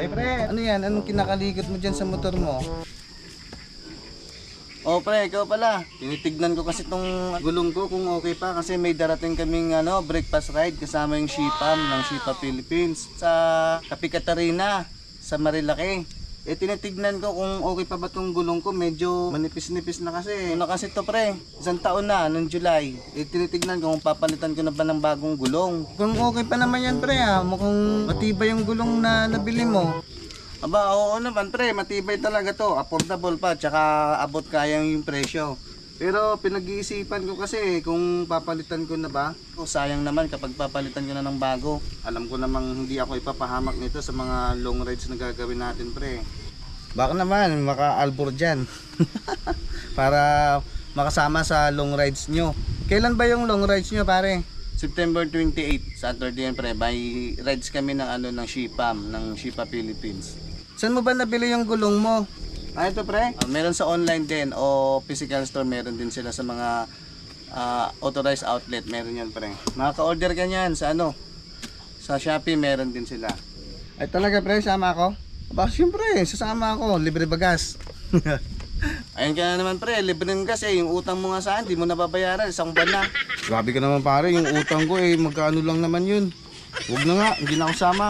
Ay pre, ano yan? Anong kinakaligot mo dyan sa motor mo? Oh pre, ikaw pala. Tinitignan ko kasi tong gulong ko kung okay pa kasi may darating kaming ano, breakfast ride kasama yung Shipam ng Shipa Philippines sa Kapi Catarina sa Marilaki. Eh tinitignan ko kung okay pa ba tong gulong ko, medyo manipis-nipis na kasi. Ano kasi to pre, isang taon na, nung July. Eh tinitignan ko kung papalitan ko na ba ng bagong gulong. Kung okay pa naman yan pre ha, mukhang matibay yung gulong na nabili mo. Aba, oo naman pre, matibay talaga to. Affordable pa, tsaka abot kaya yung presyo. Pero pinag-iisipan ko kasi kung papalitan ko na ba, o sayang naman kapag papalitan ko na ng bago. Alam ko namang hindi ako ipapahamak nito sa mga long rides na gagawin natin pre. Baka naman, maka-albor dyan. Para makasama sa long rides nyo. Kailan ba yung long rides nyo pare? September 28, Saturday yan pre. By rides kami ng ano ng Shipam, ng Shipa Philippines. Saan mo ba nabili yung gulong mo? Ah, ito pre? Ah, meron sa online din o physical store meron din sila sa mga ah, authorized outlet. Meron yan pre. Makaka-order ka niyan sa ano? Sa Shopee meron din sila. Ay talaga pre, sama ako? Aba, syempre, sasama ako. Libre bagas. Ayun ka na naman pre, libre ng gas eh. Yung utang mo nga sa akin, di mo nababayaran. Isang buwan na. Grabe ka naman pare, yung utang ko eh, magkano lang naman yun. Huwag na nga, hindi na ako sama.